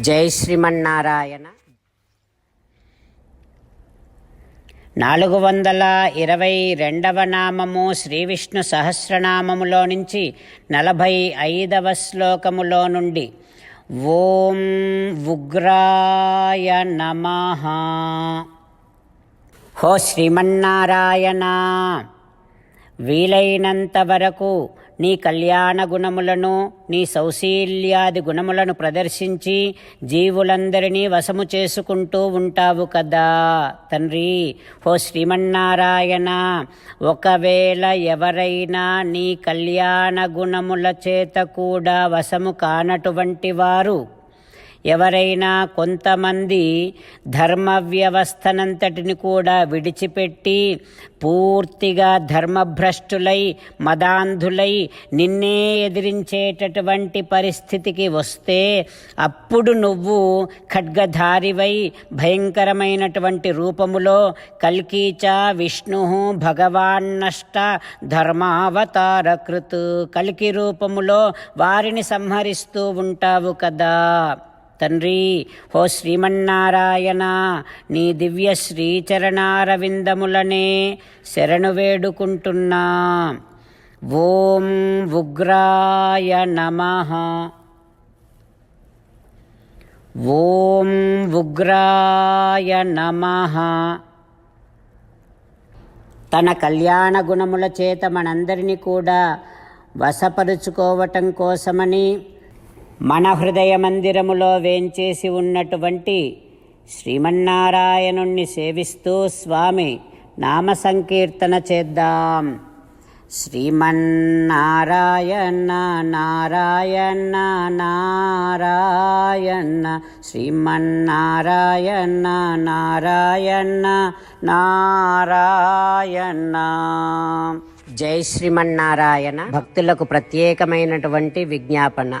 జై శ్రీమన్నారాయణ. నాలుగు వందల ఇరవై రెండవ నామము శ్రీ విష్ణు సహస్రనామములో నుంచి నలభై ఐదవ శ్లోకములో నుండి ఓం ఉగ్రాయ నమ. హో శ్రీమన్నారాయణ. వీలైనంత వరకు నీ కళ్యాణ గుణములను నీ సౌశీల్యాది గుణములను ప్రదర్శించి జీవులందరినీ వశము చేసుకుంటూ ఉంటావు కదా. తండ్రి ఓ శ్రీమన్నారాయణ ఒకవేళ ఎవరైనా నీ కళ్యాణ గుణముల చేత కూడా వశము కానటువంటి వారు ఎవరైనా కొంతమంది ధర్మ వ్యవస్థనంతటిని కూడా విడిచిపెట్టి పూర్తిగా ధర్మభ్రష్టులై మదాంధులై నిన్నే ఎదిరించేటటువంటి పరిస్థితికి వస్తే అప్పుడు నువ్వు ఖడ్గధారివై భయంకరమైనటువంటి రూపములో కల్కీచ విష్ణు భగవాన్నష్ట ధర్మావతారకృత్ కల్కి రూపములో వారిని సంహరిస్తూ ఉంటావు కదా. తండ్రి ఓ శ్రీమన్నారాయణ నీ దివ్య శ్రీచరణారవిందములనే శరణు వేడుకుంటున్నా. ఓం ఉగ్రాయ నమ. ఓం ఉగ్రాయ నమ. తన కళ్యాణ గుణముల చేత మనందరినీ కూడా వశపరుచుకోవటం కోసమని మన హృదయ మందిరములో వేంచేసి ఉన్నటువంటి శ్రీమన్నారాయణుణ్ణి సేవిస్తూ స్వామి నామ సంకీర్తన చేద్దాం. శ్రీమన్నారాయణ నారాయణ నారాయణ శ్రీమన్నారాయణ నారాయణ నారాయణ. జై శ్రీమన్నారాయణ. భక్తులకు ప్రత్యేకమైనటువంటి విజ్ఞాపన.